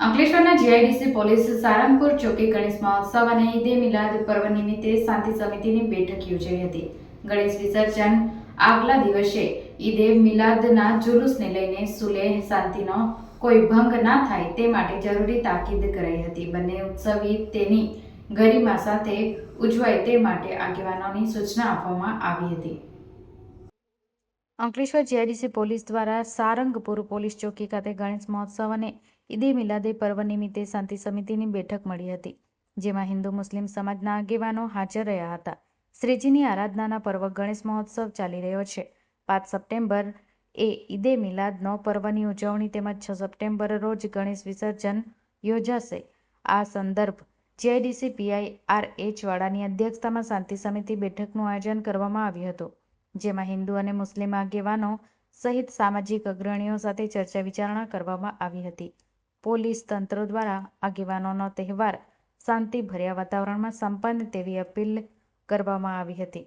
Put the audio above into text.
અંકલેશ્વરના GIDC police Sarangpur ચોકી ગણેશ મહોત્સવ અને ઈદે મિલાદ પર્વ નિમિત્તે શાંતિ સમિતિની બેઠક યોજાઈ હતી. ગણેશ વિસર્જન આગલા દિવસે ઈદે મિલાદના જુલુસને લઈને સુલેહ શાંતિનો કોઈ ભંગ ના થાય તે માટે જરૂરી તાકીદ કરાઈ હતી. બંને ઉત્સવ તેની ગરિમા સાથે ઉજવાય તે માટે આગેવાનોની સૂચના આપવામાં આવી હતી. અંકલેશ્વર જીઆઈડીસી પોલીસ દ્વારા સારંગપુર પોલીસ ચોકી ખાતે ગણેશ મહોત્સવ અને ઈદે મિલાદે પર્વ નિમિત્તે શાંતિ સમિતિની બેઠક મળી હતી, જેમાં હિન્દુ મુસ્લિમ સમાજના આગેવાનો હાજર રહ્યા હતા. શ્રીજીની આરાધનાના પર્વ ગણેશ મહોત્સવ ચાલી રહ્યો છે. પાંચ સપ્ટેમ્બર એ ઈદે મિલાદનો પર્વની ઉજવણી તેમજ છ સપ્ટેમ્બર રોજ ગણેશ વિસર્જન યોજાશે. આ સંદર્ભ જીઆઈડીસી પીઆઈ આર એચ વાળાની અધ્યક્ષતામાં શાંતિ સમિતિ બેઠકનું આયોજન કરવામાં આવ્યું હતું. જેમાં હિન્દુ અને મુસ્લિમ આગેવાનો સહિત સામાજિક અગ્રણીઓ સાથે ચર્ચા વિચારણા કરવામાં આવી હતી. પોલીસ તંત્ર દ્વારા આગેવાનોનો તહેવાર શાંતિભર્યા વાતાવરણમાં સંપન્ન તેવી અપીલ કરવામાં આવી હતી.